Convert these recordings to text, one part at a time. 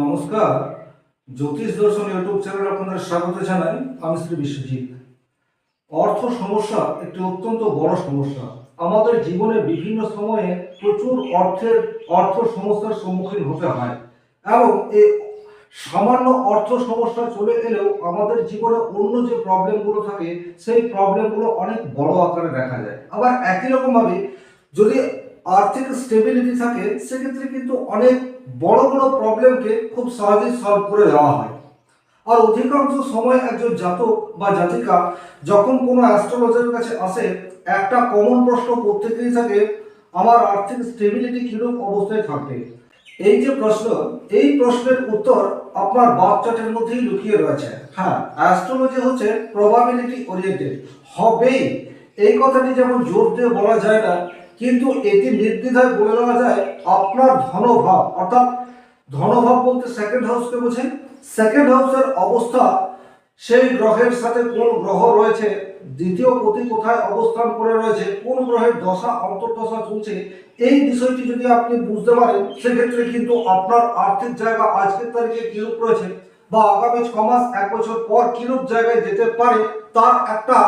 নমস্কার। জ্যোতিষ দর্শন YouTube channel আপনাদের স্বাগত জানাই। আমি শ্রী বিশ্বজিৎ। অর্থ সমস্যা একটি অত্যন্ত বড় সমস্যা। আমাদের জীবনে বিভিন্ন সময়ে প্রচুর অর্থের, অর্থ সমস্যার সম্মুখীন হতে হয় এবং এই সামান্য অর্থ সমস্যা চলে এলেও আমাদের জীবনে অন্য যে প্রবলেমগুলো থাকে, সেই প্রবলেমগুলো অনেক বড় আকারে দেখা যায়। আবার একই রকমভাবে যদি আর্থিক স্টেবিলিটি থাকে, সেক্ষেত্রে কিন্তু অনেক বড় বড় প্রবলেমকে খুব সহজেই সলভ করে দেওয়া হয়। আর অধিকাংশ সময় একজন জাতক বা জাতিকা যখন কোনো অ্যাস্ট্রোলজারের কাছে আসে, একটা কমন প্রশ্ন প্রত্যেকেরই থাকে, আমার আর্থিক স্টেবিলিটি কিরূপ অবস্থায় থাকবে? এই যে প্রশ্ন, এই প্রশ্নের উত্তর আপনার বাপ চার্টের মধ্যেই লুকিয়ে রয়েছে। হ্যাঁ অ্যাস্ট্রোলজি হচ্ছে প্রবাবিলিটি ওরিয়েন্টেড হবেই। এই কথাটি যেমন জোর দিয়ে বলা যায় না কিন্তু এটি নির্দ্বিধায় বলে দেওয়া যায়, আপনার ধনভাব, অর্থাৎ ধনভাব বলতে সেকেন্ড হাউসকে বোঝেন সেকেন্ড হাউসের অবস্থা, সেই গ্রহের সাথে কোন গ্রহ রয়েছে, দ্বিতীয় প্রতি কোথায় অবস্থান করে রয়েছে, কোন গ্রহের দশা, অন্তর্দশা চলছে, এই বিষয়টি যদি আপনি বুঝতে পারেন, সেক্ষেত্রে কিন্তু আপনার আর্থিক জায়গা আজকের তারিখে কিরূপ রয়েছে বা আগামী ছ মাস, এক বছর পর কিরূপ জায়গায় যেতে পারে, তার একটা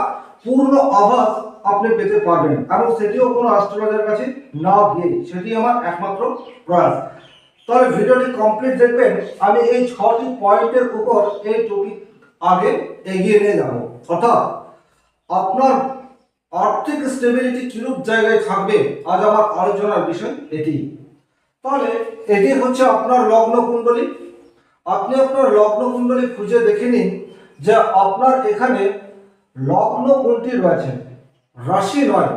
পূর্ণ আভাস আপনি পেতে পারবেন। এবং সেটিও কোনো অ্যাস্ট্রোলজার কাছে না গিয়ে, সেটি আমার একমাত্র প্রয়াস। তবে ভিডিওটি কমপ্লিট দেখবেন, আমি এই ছটি পয়েন্টের উপর এই টপিক আগে এগিয়ে নিয়ে যাব। অর্থাৎ, আপনার আর্থিক স্টেবিলিটি কিরূপ জায়গায় থাকবে, আজ আমার আলোচনার বিষয় এটি। তাহলে, এটি হচ্ছে আপনার লগ্ন কুণ্ডলী। আপনি আপনার লগ্ন কুণ্ডলী খুঁজে দেখে নিন যে আপনার এখানে লগ্ন কোনটি রয়েছে। রাশি নয়।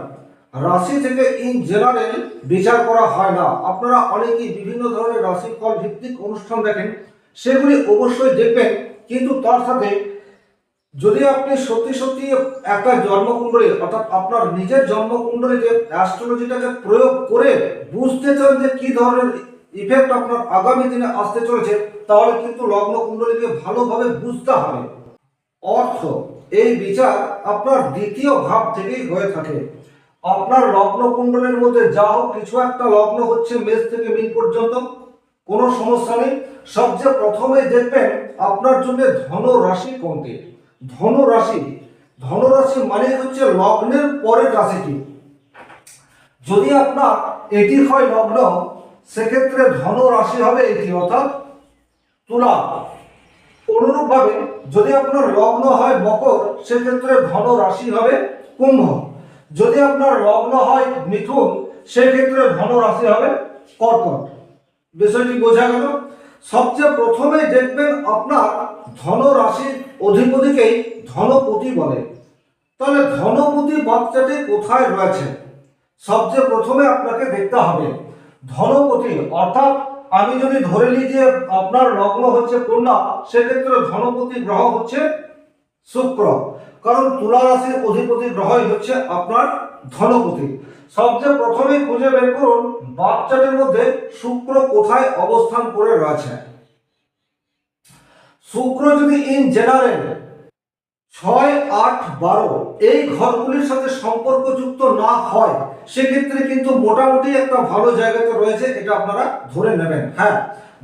রাশি থেকে ইন জেনারেল বিচার করা হয় না। আপনারা অনেকেই বিভিন্ন ধরনের রাশিফল ভিত্তিক অনুষ্ঠান দেখেন, সেগুলি অবশ্যই দেখবেন, কিন্তু তার সাথে যদি আপনি সত্যি সত্যি একটা জন্মকুণ্ডলী, অর্থাৎ আপনার নিজের জন্মকুণ্ডলীতে অ্যাস্ট্রোলজিটাকে প্রয়োগ করে বুঝতে চান যে কি ধরনের ইফেক্ট আপনার আগামী দিনে আসতে চলেছে, তাহলে কিন্তু লগ্ন কুণ্ডলীকে ভালোভাবে বুঝতে হবে। অর্থ, এই বিচার আপনার দ্বিতীয় ভাব থেকেই হয়ে থাকে। আপনার লগ্ন কুণ্ডলের মধ্যে যা হোক কিছু একটা লগ্ন হচ্ছে মেষ থেকে মিন পর্যন্ত, কোনো সমস্যা নেই। সবচেয়ে প্রথমে দেখবেন আপনার জন্য ধন রাশি কোনটি? ধন রাশি ধনরাশি মানে হচ্ছে লগ্নের পরের রাশিটি। যদি আপনার এটি হয় লগ্ন, সেক্ষেত্রে ধন রাশি হবে এটি, অর্থাৎ তুলা। অনুরূপভাবে যদি আপনার লগ্ন হয় মকর, সেক্ষেত্রে ধন রাশি হবে কুম্ভ। যদি আপনার লগ্ন হয় মিথুন, সেক্ষেত্রে ধন রাশি হবে কর্কট। বিষয়টি বোঝা গেল। সবচেয়ে প্রথমে দেখবেন আপনার ধন রাশির অধিপতিকেই ধনপতি বলে। তাহলে ধনপতি বাচ্চাটি কোথায় রয়েছে? সবচেয়ে প্রথমে আপনাকে দেখতে হবে, ধনপতি অর্থাৎ আমি যদি ধরে নিই যে আপনার লগ্ন হচ্ছে কন্যা, সেক্ষেত্রে ধনপতি গ্রহ হচ্ছে শুক্র। কারণ তুলা রাশির অধিপতি গ্রহই হচ্ছে আপনার ধনপতি। সবচেয়ে প্রথমে খুঁজে বের করুন বাচ্চাটির মধ্যে শুক্র কোথায় অবস্থান করে রয়েছে। শুক্র যদি ইন জেনারেল ছয় আট বারো এই ঘরগুলির সাথে সম্পর্কযুক্ত না হয়, সেক্ষেত্রে কিন্তু মোটামুটি একটা ভালো জায়গাতে রয়েছে, এটা আপনারা ধরে নেবেন। হ্যাঁ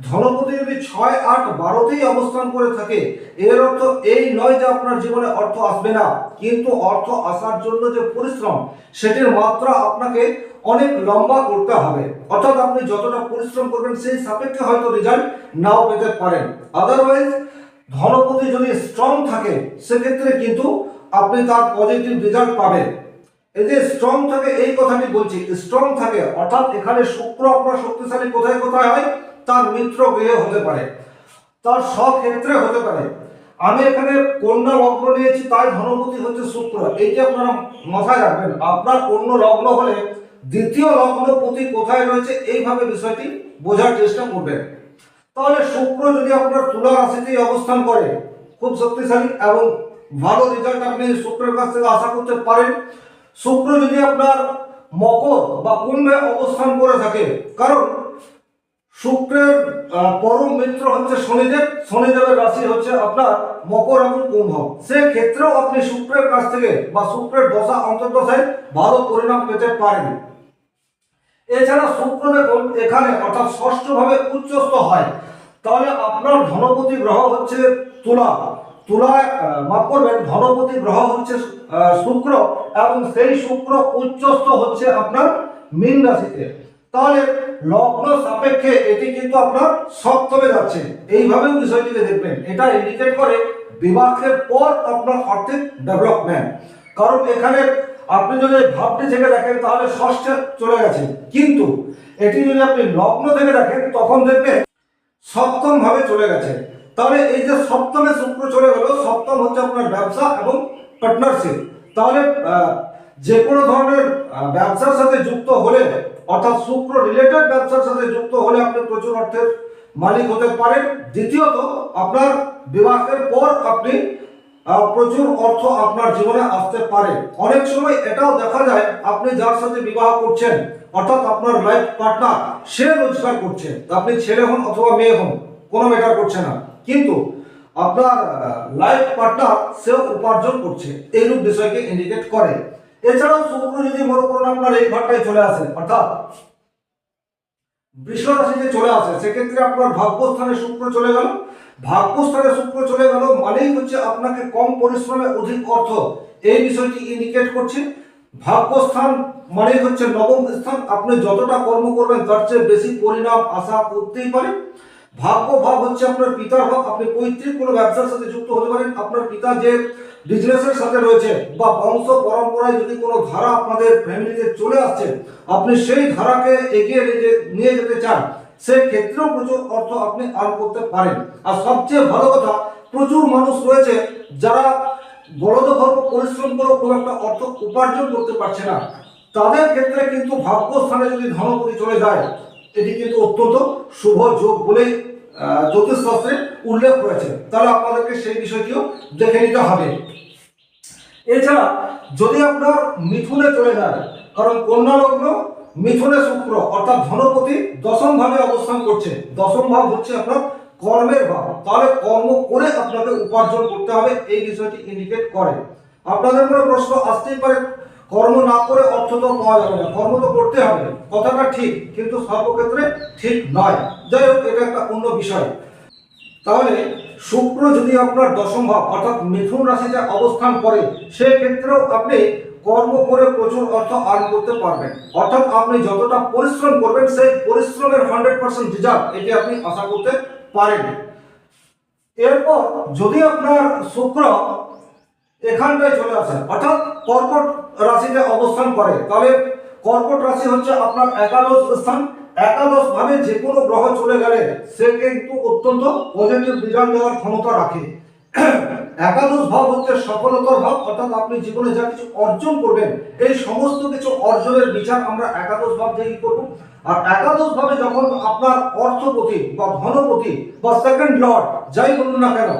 ধনপতি যদি ছয় আট বারোতেই অবস্থান করে থাকে, এর অর্থ এই নয় যে আপনার জীবনে অর্থ আসবে না, কিন্তু অর্থ আসার জন্য যে পরিশ্রম, সেটির মাত্রা আপনাকে অনেক লম্বা করতে হবে। অর্থাৎ আপনি যতটা পরিশ্রম করবেন, সেই সাপেক্ষে হয়তো রেজাল্ট নাও পেতে পারেন। আদারওয়াইজ ধনপতি যদি স্ট্রং থাকে, সেক্ষেত্রে কিন্তু আপনি তার পজিটিভ রেজাল্ট পাবেন। এই যে স্ট্রং থাকে, এই কথাটি বলছি স্ট্রং থাকে, অর্থাৎ এখানে শুক্র আপনার শক্তিশালী কোথায় কোথায় হয়? তার মিত্র গৃহে হতে পারে, তার স্বক্ষেত্রে হতে পারে। আমি এখানে কন্যা লগ্ন নিয়েছি, তাই ধনপতি হচ্ছে শুক্র। এইটি আপনারা মাথায় রাখবেন। আপনার অন্য লগ্ন হলে দ্বিতীয় লগ্নপতি কোথায় রয়েছে, এইভাবে বিষয়টি বোঝার চেষ্টা করবেন। তাহলে শুক্র যদি আপনার তুলা রাশিতেই অবস্থান করে, খুব শক্তিশালী এবং ভালো রেজাল্ট আপনি শুক্রের কাছ থেকে আশা করতে পারেন। শুক্র যদি আপনার মকর বা কুম্ভে অবস্থান করে থাকে, কারণ শুক্রের পরম মিত্র হচ্ছে শনিদেব। শনিদেবের রাশি হচ্ছে আপনার মকর এবং কুম্ভ। সেক্ষেত্রেও আপনি শুক্রের কাছ থেকে বা শুক্রের দশা, অন্তর্দশায় ভালো পরিণাম পেতে পারেন। এছাড়া শুক্র এখানে অর্থাৎ ষষ্ঠ ভাবে উচ্চস্থ হয়। তাহলে আপনার ধনপতি গ্রহ হচ্ছে তুলা। তুলায় মাফ করবেন, ধনপতি গ্রহ হচ্ছে শুক্র এবং সেই শুক্র উচ্চস্থ হচ্ছে আপনার মীন রাশিতে। তাহলে লগ্ন সাপেক্ষে এটি কিন্তু আপনার সপ্তমে যাচ্ছে। এইভাবেও বিষয়টিকে দেখবেন। এটা ইন্ডিকেট করে বিবাহের পর আপনার আর্থিক ডেভেলপমেন্ট কারণ এখানে আপনি যদি ভাবটি থেকে দেখেন, তাহলে ষষ্ঠে চলে গেছে। কিন্তু এটি যদি আপনি লগ্ন থেকে দেখেন, তখন দেখবেন সপ্তম ভাবে চলে গেছে। তাহলে এই যে সপ্তমে শুক্র চলে গেল, সপ্তম হচ্ছে আপনার ব্যবসা এবং পার্টনারশিপ তাহলে যে কোনো ধরনের ব্যবসার সাথে যুক্ত হলে, অর্থাৎ শুক্র রিলেটেড ব্যবসার সাথে যুক্ত হলে আপনি প্রচুর অর্থের মালিক হতে পারেন। দ্বিতীয়ত, আপনার বিবাহের পর আপনি প্রচুর অর্থ আপনার জীবনে আসতে পারে। অনেক সময় এটাও দেখা যায়, আপনি যার সাথে বিবাহ করছেন, অর্থাৎ আপনার লাইফ পার্টনার সে রোজগার করছে। আপনি ছেলে হন অথবা মেয়ে হন, কোনো ম্যাটার করছে না। কিন্তু আপনার লাইফ পার্টনার সে উপার্জন করছে, এইরূপ বিষয়কে ইন্ডিকেট করে। এছাড়াও শুক্র যদি মনে করুন আপনার এই ঘরটায় চলে আসে অর্থাৎ বৃষ রাশিতে চলে আসে, সেক্ষেত্রে আপনার ভাগ্যস্থানে শুক্র চলে গেল। ভাগ্যস্থানে শুক্র চলে গেল, মানেই হচ্ছে আপনাকে কম পরিশ্রমে অধিক অর্থ। এই বিষয়টি ইন্ডিকেট করছে। ভাগ্যস্থান মানেই হচ্ছে নবম স্থান। আপনি যতটা কর্ম করবেন, তার চেয়ে বেশি পরিণাম আশা করতেই পারেন ভাগ্য ভাব হচ্ছে আপনার পিতার ভাব। আপনি পৈতৃক কোনো ব্যবসার সাথে যুক্ত হতে পারেন। আপনার পিতা যে বিজনেসের সাথে রয়েছে বা বংশ পরম্পরায় যদি কোনো ধারা আপনাদের ফ্যামিলিতে চলে আসছে, আপনি সেই ধারাকে এগিয়ে নিয়ে যেতে চান সেই ক্ষেত্রেও প্রচুর অর্থ আপনি আর্ন করতে পারেন। আর সবচেয়ে ভালো কথা প্রচুর মানুষ রয়েছে যারা বড়দখর্ব পরিশ্রম করেও খুব একটা অর্থ উপার্জন করতে পারছে না। তাদের ক্ষেত্রে কিন্তু ভাগ্যস্থানে যদি ধনপতি চলে যায় এটি কিন্তু অত্যন্ত শুভ যোগ আহ, জ্যোতিষশাস্ত্রে উল্লেখ করেছে তাহলে আপনাদেরকে সেই বিষয়টিও দেখে নিতে হবে। এছাড়া যদি আপনার মিথুনে চলে যায় কারণ কন্যা লগ্ন মিথুনে শুক্র, অর্থাৎ ধনপতি দশম ভাবে অবস্থান করছে। দশম ভাব হচ্ছে আপনার কর্মের ভাব। তাহলে কর্ম করে আপনাকে উপার্জন করতে হবে, এই বিষয়টি ইন্ডিকেট করে। আপনাদের মনে প্রশ্ন আসতেই পারে, কর্ম না করে অর্থ তো পাওয়া যাবে না। কর্ম তো করতে হবে, কথাটা ঠিক, কিন্তু সর্বক্ষেত্রে ঠিক নয়। যাই হোক, এটা একটা অন্য বিষয়। তাহলে শুক্র যদি আপনার দশম ভাব, অর্থাৎ মিথুন রাশিতে অবস্থান করে, সেক্ষেত্রেও আপনি কর্ম করে প্রচুর অর্থ আর্ন করতে পারবেন। অর্থাৎ আপনি যতটা পরিশ্রম করবেন, সেই পরিশ্রমের হান্ড্রেড পার্সেন্ট রেজাল্ট এটি আপনি আশা করতে পারেন এরপর যদি আপনার শুক্র এখানটায় চলে আসে, অর্থাৎ কর্কট রাশিতে অবস্থান করে, তাহলে কর্কট রাশি হচ্ছে আপনার একাদশ স্থান। একাদশ ভাবে যে কোনো গ্রহ চলে গেলে, সে কিন্তু অত্যন্ত পজিটিভ রেজাল্ট দেওয়ার ক্ষমতা রাখে। একাদশ ভাব হচ্ছে সফলতার ভাব, অর্থাৎ আপনি জীবনে যা কিছু অর্জন করবেন, এই সমস্ত কিছু অর্জনের বিচার আমরা একাদশ ভাব থেকেই করব? আর একাদশ ভাবে যখন আপনার অর্থপতি বা ধনপতি বা সেকেন্ড লর্ড যাই বলুন না কেন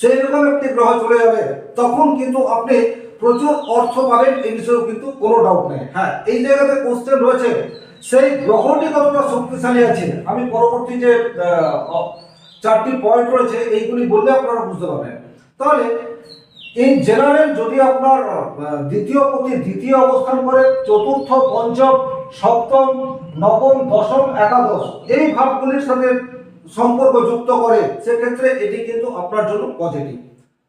সেই রকম একটি গ্রহ চলে যাবে, তখন কিন্তু আপনি প্রচুর অর্থ পাবেন এই বিষয়েও কিন্তু কোনো ডাউট নেই। হ্যাঁ এই জায়গাতে কোশ্চেন রয়েছে, সেই গ্রহটি কতটা শক্তিশালী আছে? আমি পরবর্তী যে চারটি পয়েন্ট রয়েছে, এইগুলি বললে আপনারা বুঝতে পারবেন। তাহলে ইন জেনারেল যদি আপনার দ্বিতীয় প্রতি দ্বিতীয় অবস্থান করে, চতুর্থ, পঞ্চম, সপ্তম, নবম, দশম, একাদশ, এই ভাবগুলির সাথে সম্পর্ক যুক্ত করে, সেক্ষেত্রে এটি কিন্তু আপনার জন্য পজিটিভ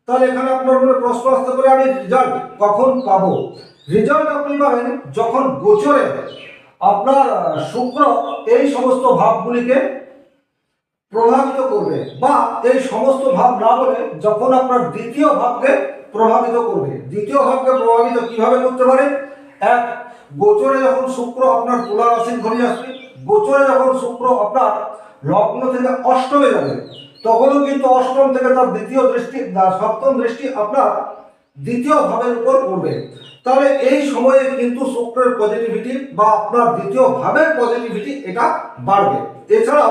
তাহলে এখানে আপনার মনে প্রশ্ন আসতে পারে, আমি রেজাল্ট কখন পাবো? রেজাল্ট আপনি পাবেন যখন গোচরে আপনার শুক্র এই সমস্ত ভাবগুলিকে প্রভাবিত করবে বা এই সমস্ত ভাব না বলে যখন আপনার দ্বিতীয় ভাবকে প্রভাবিত করবে। দ্বিতীয় ভাবকে প্রভাবিত কীভাবে করতে পারে? এক, গোচরে যখন শুক্র আপনার তুলা রাশির ঘরে আসবে, গোচরে যখন শুক্র আপনার লগ্ন থেকে অষ্টমে যাবে, তখনও কিন্তু অষ্টম থেকে তার দ্বিতীয় দৃষ্টি সপ্তম দৃষ্টি আপনার দ্বিতীয় ভাবের উপর পড়বে। তাহলে এই সময়ে কিন্তু শুক্রের পজিটিভিটি বা আপনার দ্বিতীয় ভাবের পজিটিভিটি এটা বাড়বে। এছাড়া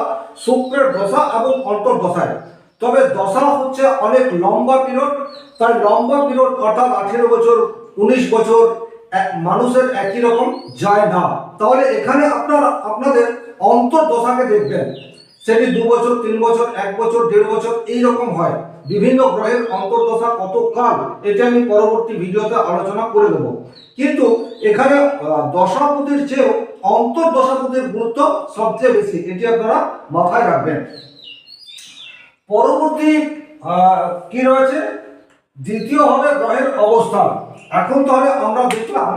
শুক্রের দশা এবং অন্তর্দশায় তবে দশা হচ্ছে অনেক লম্বা পিরিয়ড। তাই লম্বা পিরিয়ড অর্থাৎ আঠেরো বছর, উনিশ বছর মানুষের একই রকম যায় না। তাহলে এখানে আপনার, আপনাদের অন্তর্দশাকে দেখবেন। সেটি দু বছর, তিন বছর, এক বছর, দেড় বছর, এই রকম হয়। বিভিন্ন গ্রহের অন্তর্দশা কত কাল, এটা আমি পরবর্তী ভিডিওতে আলোচনা করে দেবো। কিন্তু এখানে দশাপতির চেয়েও অন্তর্দশাপতির গুরুত্ব সবচেয়ে বেশি, এটি আপনারা মাথায় রাখবেন। পরবর্তী কি রয়েছে? দ্বিতীয়ভাবে গ্রহের অবস্থান। এখন তাহলে আমরা দেখলাম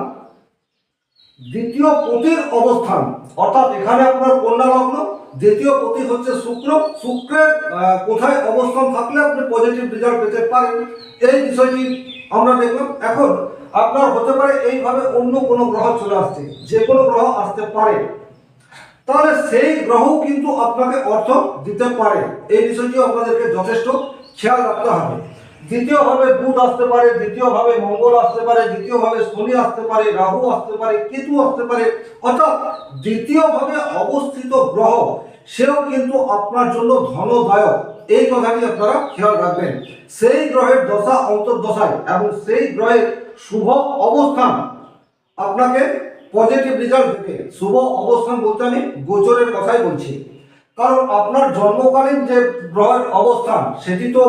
দ্বিতীয় পতির অবস্থান। অর্থাৎ এখানে আপনার কন্যা লগ্ন, দ্বিতীয় পতি হচ্ছে শুক্র। শুক্রের কোথায় অবস্থান থাকলে আপনি পজিটিভ রেজাল্ট পেতে পারেন। এই বিষয়টি আমরা দেখলাম। এখন আপনার হতে পারে এইভাবে অন্য কোনো গ্রহ চলে আসছে, যে কোনো গ্রহ আসতে পারে। তাহলে সেই গ্রহ কিন্তু আপনাকে অর্থ দিতে পারে। এই বিষয়টি আপনাদেরকে যথেষ্ট খেয়াল রাখতে হবে। দ্বিতীয়ভাবে বুধ আসতে পারে, দ্বিতীয়ভাবে মঙ্গল আসতে পারে, দ্বিতীয়ভাবে শনি আসতে পারে, রাহু আসতে পারে, কেতু আসতে পারে। অর্থাৎ দ্বিতীয়ভাবে অবস্থিত গ্রহ, সেও কিন্তু আপনার জন্য ধনদায়ক। এই কথাটি আপনারা খেয়াল রাখবেন। সেই গ্রহের দশা, অন্তর্দশায় এবং সেই গ্রহের শুভ অবস্থান। আপনাকে পজিটিভ রেজাল্ট দেবে শুভ অবস্থান বলতে আমি গোচরের কথাই বলছি। কারণ আপনার জন্মকালীন যে গ্রহের অবস্থান, সেটি তো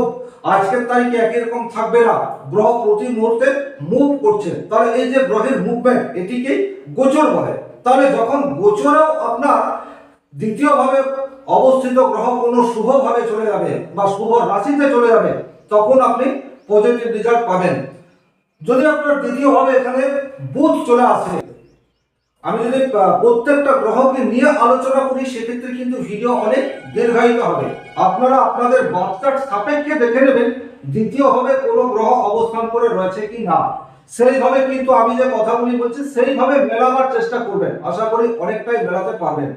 আজকের তারিখে একই রকম থাকবে না। গ্রহ প্রতি মুহূর্তে মুভ করছে। তাহলে এই যে গ্রহের মুভমেন্ট এটিকে গোচর বলে? তাহলে যখন গোচরেও আপনার দ্বিতীয়ভাবে অবস্থিত গ্রহ কোনো শুভভাবে চলে যাবে বা শুভ রাশিতে চলে যাবে, তখন আপনি পজিটিভ রেজাল্ট পাবেন। যদি আপনার দ্বিতীয়ভাবে এখানে, বুধ চলে আসে। আমি যদি প্রত্যেকটা গ্রহকে নিয়ে আলোচনা করি, সেক্ষেত্রে কিন্তু ভিডিও অনেক দীর্ঘায়িত হবে। আপনারা আপনাদের বার্তার সাপেক্ষে দেখে নেবেন দ্বিতীয়ভাবে কোনো গ্রহ অবস্থান করে রয়েছে কি না। সেইভাবে কিন্তু আমি যে কথাগুলি বলছি, সেইভাবে মেলাবার চেষ্টা করবেন। আশা করি অনেকটাই মেলাতে পারবেন।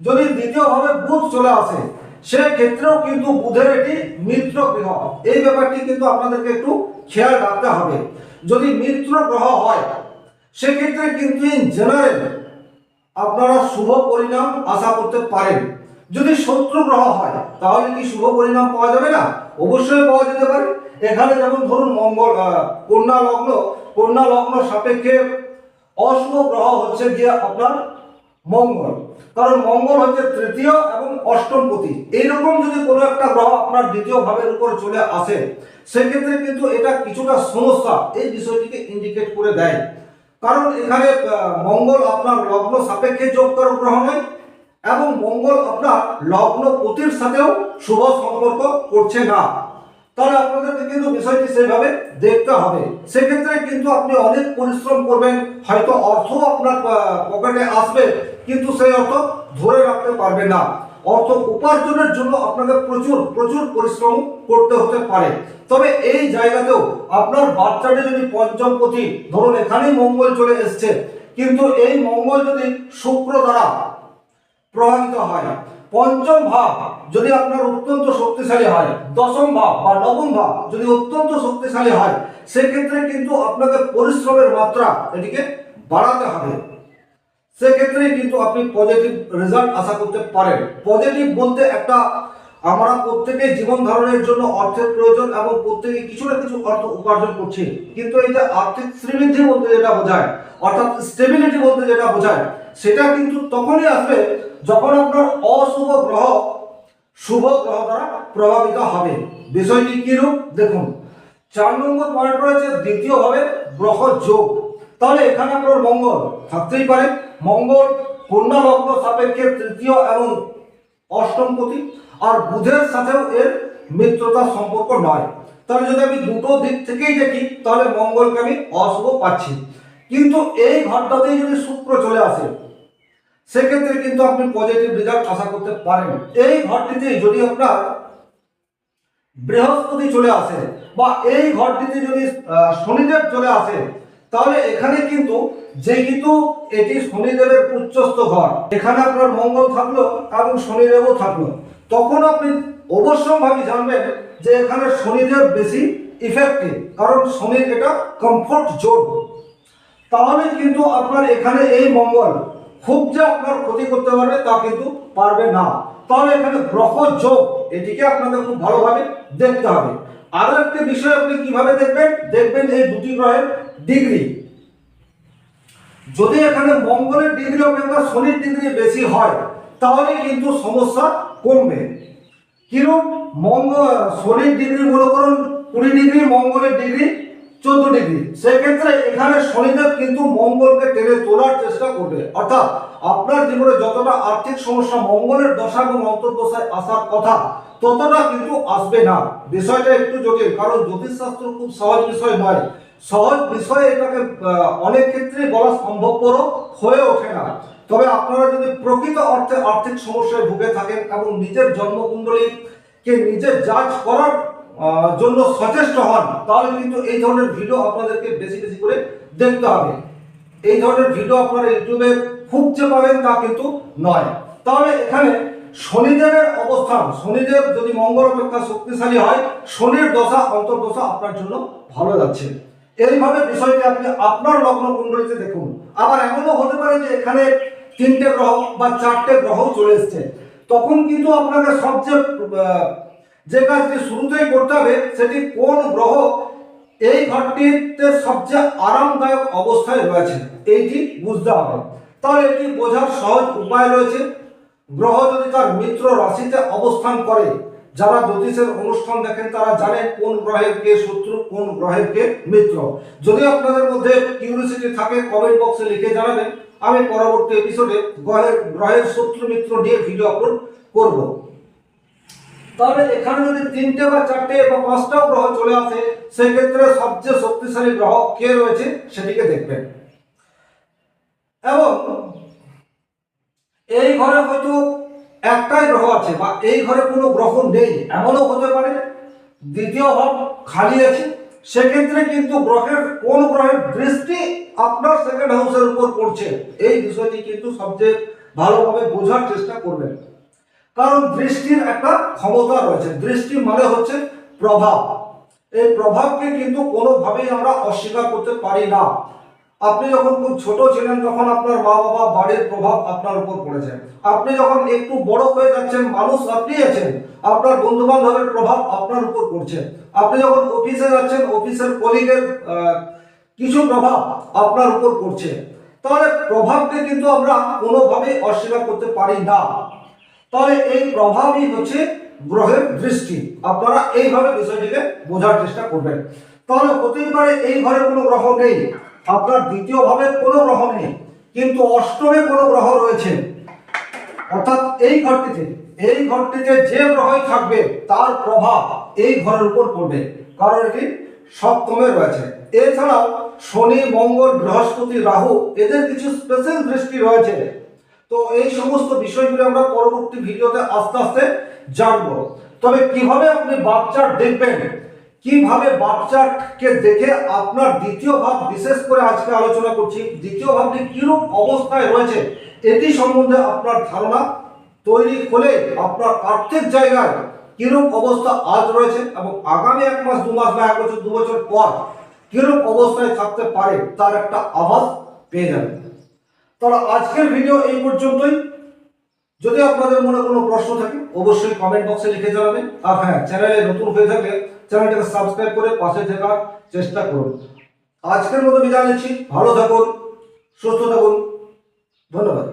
যদি দ্বিতীয়ভাবে বুধ চলে আসে। সেক্ষেত্রেও কিন্তু বুধের এটি মিত্র গ্রহ। এই ব্যাপারটি কিন্তু আপনাদেরকে একটু খেয়াল রাখতে হবে। যদি মিত্র গ্রহ হয়, সেক্ষেত্রে কিন্তু ইন জেনারেল আপনারা শুভ পরিণাম আশা করতে পারেন। যদি শত্রু গ্রহ হয়, তাহলে কি শুভ পরিণাম পাওয়া যাবে না? অবশ্যই পাওয়া যেতে পারে। এখানে যেমন ধরুন মঙ্গল কন্যা লগ্ন কন্যা লগ্ন সাপেক্ষে অশুভ গ্রহ হচ্ছে গিয়ে আপনার মঙ্গল। কারণ মঙ্গল হচ্ছে তৃতীয় এবং অষ্টম পতি। এইরকম যদি কোনো একটা গ্রহ আপনার দ্বিতীয় ভাবের উপর চলে আসে, সেক্ষেত্রে কিন্তু এটা কিছুটা সমস্যা এই বিষয়টিকে ইন্ডিকেট করে দেয়। কারণ এখানে মঙ্গল আপনার লগ্ন সাপেক্ষে যোগকারক গ্রহ নয়, এবং মঙ্গল আপনার লগ্ন পতির সাথেও শুভ সম্পর্ক করছে না। তাহলে আপনাদেরকে কিন্তু বিষয়টি সেভাবে দেখতে হবে। সেক্ষেত্রে কিন্তু আপনি অনেক পরিশ্রম করবেন, হয়তো অর্থ আপনার পকেটে আসবে, কিন্তু সেই অর্থ ধরে রাখতে পারবে না। অর্থ উপার্জনের জন্য আপনাকে প্রচুর প্রচুর পরিশ্রম করতে হতে পারে। তবে এই জায়গাতেও আপনার বাচ্চাটি যদি পঞ্চমপতি ধরুন এখানেই মঙ্গল চলে এসছে, কিন্তু এই মঙ্গল যদি শুক্র দ্বারা প্রভাবিত হয় পঞ্চম ভাব যদি আপনার অত্যন্ত শক্তিশালী হয়, দশম ভাব বা নবম ভাব যদি অত্যন্ত শক্তিশালী হয়, সেক্ষেত্রে কিন্তু আপনাকে পরিশ্রমের মাত্রা এটিকে বাড়াতে হবে। সেক্ষেত্রে কিন্তু আপনি পজিটিভ রেজাল্ট আশা করতে পারেন। পজিটিভ বলতে একটা আমরা প্রত্যেকে জীবন ধারণের জন্য অর্থের প্রয়োজন এবং প্রত্যেকে কিছু না কিছু অর্থ উপার্জন করছি। কিন্তু এই যে আর্থিক শ্রীবৃদ্ধি বলতে যেটা বোঝায়, অর্থাৎ স্টেবিলিটি বলতে যেটা বোঝায় সেটা কিন্তু তখনই আসবে যখন আপনার অশুভ গ্রহ, শুভ গ্রহ দ্বারা প্রভাবিত হবে। বিষয়টি কিরূপ দেখুন, চার নম্বর পয়েন্ট রয়েছে দ্বিতীয় দ্বিতীয়ভাবে গ্রহ যোগ। তাহলে এখানে আপনার মঙ্গল থাকতেই পারে। মঙ্গল কন্যা লগ্ন সাপেক্ষে তৃতীয় এবং অষ্টম পতি, আর বুধের সাথেও এর মিত্রতার সম্পর্ক নয়। তাহলে যদি আমি দুটো দিক থেকেই দেখি, তাহলে মঙ্গলকে আমি অশুভ পাচ্ছি। কিন্তু এই ঘরটাতেই যদি শুক্র চলে আসে, সেক্ষেত্রে কিন্তু আপনি পজিটিভ রেজাল্ট আশা করতে পারেন। এই ঘরটিতেই যদি আপনার বৃহস্পতি চলে আসে বা এই ঘরটিতে যদি শনিদেব চলে আসে, তাহলে এখানে কিন্তু যেহেতু এটি শনিদেবের উচ্চস্থ ঘর, এখানে আপনার মঙ্গল থাকল এবং শনিদেবও থাকল। তখন আপনি অবশ্যম্ভাবী জানবেন যে এখানে শনিদেব বেশি ইফেক্টিভ কারণ শনির এটা কমফোর্ট জোন তাহলে কিন্তু আপনার এখানে এই মঙ্গল, খুব যে আপনার ক্ষতি করতে পারবে তা কিন্তু পারবে না। তাহলে এখানে গ্রহ যোগ, এটিকে আপনাকে খুব ভালোভাবে দেখতে হবে। আরও একটি বিষয় আপনি কীভাবে দেখবেন? দেখবেন এই দুটি গ্রহের ডিগ্রি। যদি এখানে মঙ্গলের ডিগ্রি অপেক্ষা শনির ডিগ্রি বেশি হয়, তাহলে কিন্তু সমস্যা কমবে। কিরূপ? মঙ্গল শনির ডিগ্রি মনে করুন কুড়ি ডিগ্রি, মঙ্গলের ডিগ্রি চোদ্দ ডিগ্রি সেক্ষেত্রে এখানে শনিদেব কিন্তু মঙ্গলকে টেনে তোলার চেষ্টা করবে। অর্থাৎ আপনার জীবনে যতটা আর্থিক সমস্যা মঙ্গলের দশা এবং অন্তর্দশায় আসার কথা, ততটা কিন্তু আসবে না। বিষয়টা একটু জটিল, কারণ জ্যোতিষশাস্ত্র খুব সহজ বিষয় নয়। সহজ বিষয়ে এটাকে অনেক ক্ষেত্রে বলা সম্ভবপর হয়ে ওঠে না। তবে আপনারা যদি প্রকৃত অর্থে আর্থিক সমস্যায় ভুগে থাকেন এবং নিজের জন্মকুণ্ডলীকে নিজে জাজ করার জন্য সচেষ্ট হন, তাহলে কিন্তু এই ধরনের ভিডিও আপনাদেরকে বেশি বেশি করে দেখতে হবে। এই ধরনের ভিডিও আপনারা ইউটিউবে খুব যে পাবেন তা কিন্তু নয়। তাহলে এখানে শনিদেবের অবস্থান, শনিদেব যদি মঙ্গল অপেক্ষা শক্তিশালী হয়, শনির দশা, অন্তর্দশা আপনার জন্য ভালো যাচ্ছে। এইভাবে বিষয়টি আপনি আপনার লগ্ন কুণ্ডলিতে দেখুন। আবার এমনও হতে পারে যে এখানে তিনটে গ্রহ বা চারটে গ্রহ চলে এসছে। তখন কিন্তু আপনাকে সবচেয়ে যে কাজটি শুরুতেই করতে হবে, সেটি কোন গ্রহ এই ঘরটিতে সবচেয়ে আরামদায়ক অবস্থায় রয়েছে, এইটি বুঝতে হবে। তাহলে এটি বোঝার সহজ উপায় রয়েছে। গ্রহ যদি তার মিত্র রাশিতে অবস্থান করে, যারা জ্যোতিষের অনুষ্ঠান দেখেন, তারা জানেন কোন গ্রহের কে শত্রু, কোন গ্রহের কে মিত্র। যদি আপনাদের মধ্যে কিউরিয়াসিটি থাকে কমেন্ট বক্সে লিখে জানাবেন। আমি পরবর্তী এপিসোডে গ্রহের গ্রহের শত্রু মিত্র নিয়ে ভিডিও আপলোড করব। তাহলে এখানে যদি তিনটে বা চারটে বা পাঁচটাও গ্রহ চলে আসে, সেক্ষেত্রে সবচেয়ে শক্তিশালী গ্রহ কে রয়েছে সেটিকে দেখবেন। এবং এই ঘরে হয়তো একটাই গ্রহ আছে বা এই ঘরে কোনো গ্রহ নেই, এমনও হতে পারে। দ্বিতীয় ভাব খালি আছে, সেক্ষেত্রে কিন্তু গ্রহের কোন গ্রহের দৃষ্টি আপনার সেকেন্ড হাউসের উপর পড়ছে, এই বিষয়টি কিন্তু সবচেয়ে ভালোভাবে বোঝার চেষ্টা করবেন। কারণ দৃষ্টির একটা ক্ষমতা রয়েছে। দৃষ্টি মানে হচ্ছে প্রভাব। এই প্রভাবকে কিন্তু কোনোভাবেই আমরা অস্বীকার করতে পারি না। আপনি যখন খুব ছোট ছিলেন, তখন আপনার মা বাবা বাড়ির প্রভাব আপনার উপর পড়েছে। আপনি যখন একটু বড় হয়ে যাচ্ছেন, মানুষ আপনি আছেন, আপনার বন্ধু বান্ধবের প্রভাব আপনার উপর পড়ছে। আপনি যখন অফিসে যাচ্ছেন, অফিসের কলিগের কিছু প্রভাব আপনার উপর পড়ছে। তাহলে প্রভাবকে কিন্তু আমরা কোনোভাবেই অস্বীকার করতে পারি না। তাহলে এই প্রভাবই হচ্ছে গ্রহের দৃষ্টি। আপনারা এইভাবে বিষয়টিকে বোঝার চেষ্টা করবেন। তাহলে হতেই পারে এই ঘরে কোনো গ্রহ নেই। আপনার দ্বিতীয় ভাবে কোনো গ্রহ নেই। কিন্তু অষ্টমে কোনো গ্রহ রয়েছে। অর্থাৎ এই ঘরটিতে এই ঘরটিতে যে গ্রহই থাকবে, তার প্রভাব এই ঘরের উপর পড়বে। কারণ এটি সপ্তমে রয়েছে। এছাড়াও শনি, মঙ্গল, বৃহস্পতি, রাহু, এদের কিছু স্পেশাল দৃষ্টি রয়েছে। তো এই সমস্ত বিষয়গুলো আমরা পরবর্তী ভিডিওতে আস্তে আস্তে জানব। তবে কীভাবে আপনি বাচ্চার দেখবেন? কীভাবে বাচ্চাকে দেখে আপনার দ্বিতীয় ভাব বিশেষ করে আজকে আলোচনা করছি, দ্বিতীয় ভাবটি কিরূপ অবস্থায় রয়েছে, এটি সম্বন্ধে আপনার ধারণা তৈরি হলে আপনার আর্থিক জায়গায় কিরূপ অবস্থা আজ রয়েছে এবং আগামী এক মাস, দু মাস বা এক বছর, দু বছর পর কিরূপ অবস্থায় থাকতে পারে, তার একটা আভাস পেয়ে যাবেন। তাহলে আজকের ভিডিও এই পর্যন্তই। যদি আপনাদের মনে কোনো প্রশ্ন থাকে, অবশ্যই কমেন্ট বক্সে লিখে জানাবেন। আর হ্যাঁ চ্যানেলে নতুন হয়ে থাকলে চ্যানেলটাকে সাবস্ক্রাইব করে পাশে থাকার চেষ্টা করুন। আজকের মতো বিদায় নিচ্ছি। ভালো থাকুন, সুস্থ থাকুন। ধন্যবাদ।